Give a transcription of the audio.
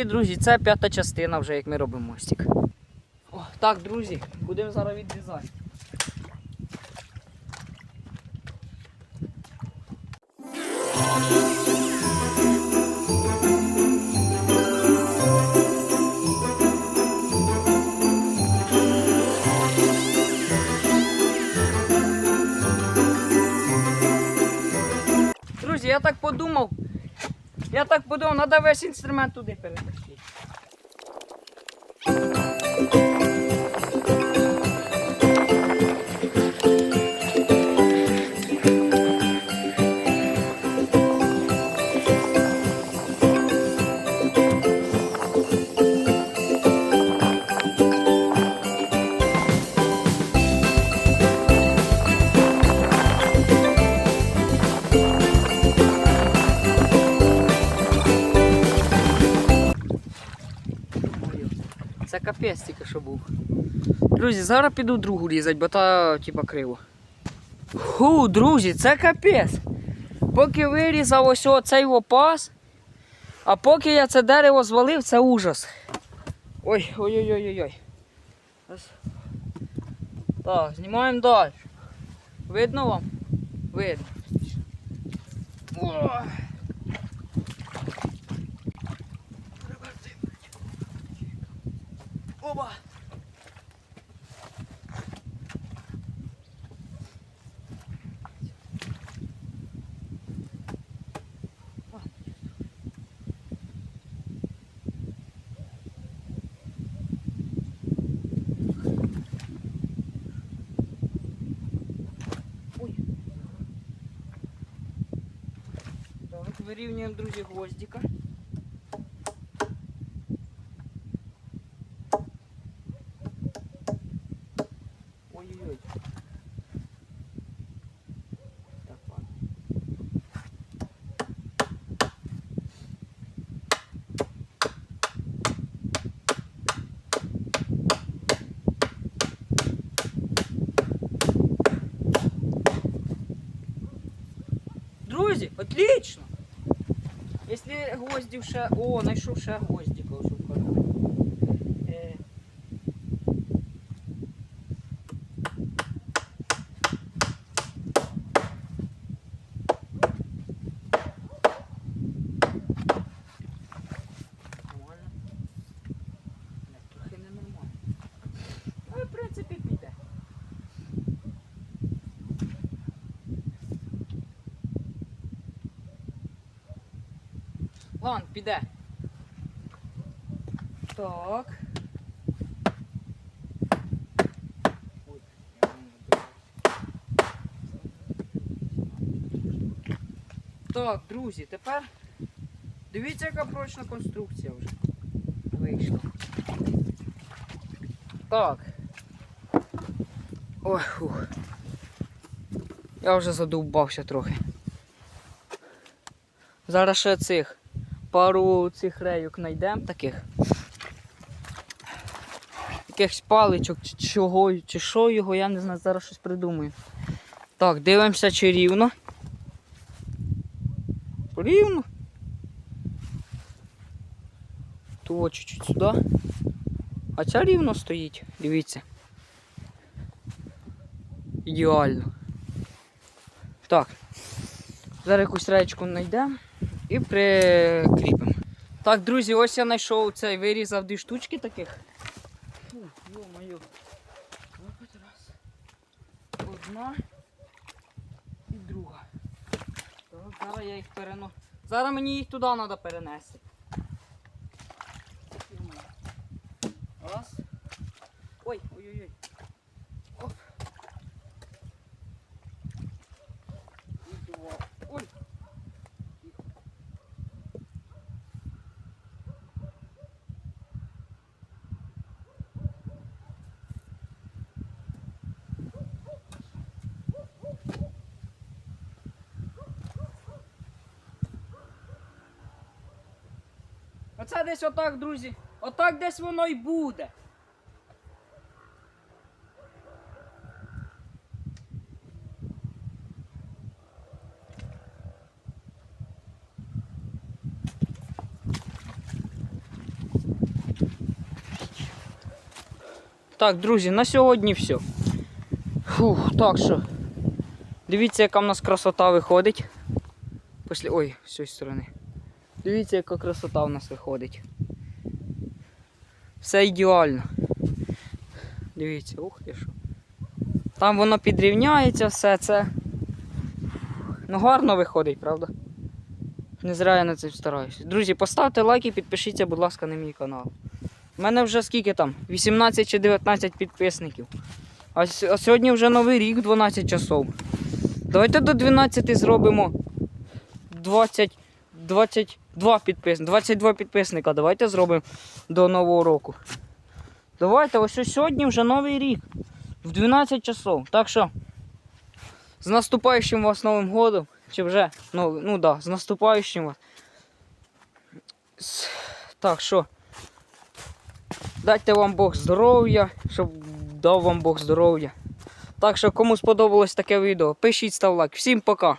привіт, друзі! Це п'ята частина вже, як ми робимо мостик. О, так, друзі, будемо зараз відрізати. Друзі, я так подумав. Я так подумав, треба весь інструмент туди перетащити. Це капець тільки що був. Друзі, зараз піду другу різати, бо та типа криво. Ху, друзі, це капець. Поки вирізав ось цей опас, а поки я це дерево звалив, це ужас. Ой, ой-ой-ой-ой. Ось. Так, знімаємо далі. Видно вам? Видно. Ой. вирівнюємо, друзі, гвоздика. Ой-ой-ой. Так, ладно. Друзі, отлично! Якщо гвоздів ще... О, знайшов ще гвоздика ось у кармані. Е, Нормально. Блядь, трохи ненормально. Але, в принципі, піде. Ладно, піде. Так. Так, друзі, тепер дивіться, яка прочна конструкція вже вийшла. Так. Ой, фух. Я вже задовбався трохи. Зараз ще цих пару цих рейок знайдемо таких. Якихось паличок, чи чого, чи що його, я не знаю, зараз щось придумаю. Так, дивимося, чи рівно. Рівно. Того чуть-чуть сюди. А ця рівно стоїть, дивіться. Ідеально. Так. Зараз якусь речку знайдемо і прикріпимо. Так, друзі, ось я знайшов цей, вирізав дві штучки таких. Фу, йо-моє. Одна і друга. Так, зараз я їх переношу. Зараз мені їх туди треба перенести. Раз. Ой, ой-ой-ой. Оце десь отак, друзі. Отак десь воно й буде. Так, друзі, на сьогодні все. Фух, так що. Дивіться, яка в нас красота виходить. Після... Ой, з цієї сторони. Дивіться, яка красота в нас виходить. Все ідеально. Дивіться, ух ти що. Там воно підрівняється, все це. Ну гарно виходить, правда? Не зря я на це стараюся. Друзі, поставте лайк і підпишіться, будь ласка, на мій канал. У мене вже скільки там? 18 чи 19 підписників. А сьогодні вже новий рік, 12 часов. Давайте до 12 зробимо 20, 20, 22 підписника. 22 підписника. Давайте зробимо до Нового року. Давайте, ось ось сьогодні вже новий рік. В 12 часов. Так що з наступаючим вас Новим годом. Чи вже? Ну, ну да, з наступаючим вас. Так що. Дайте вам Бог здоров'я, щоб дав вам Бог здоров'я. Так що, кому сподобалось таке відео, пишіть, став лайк. Всім пока!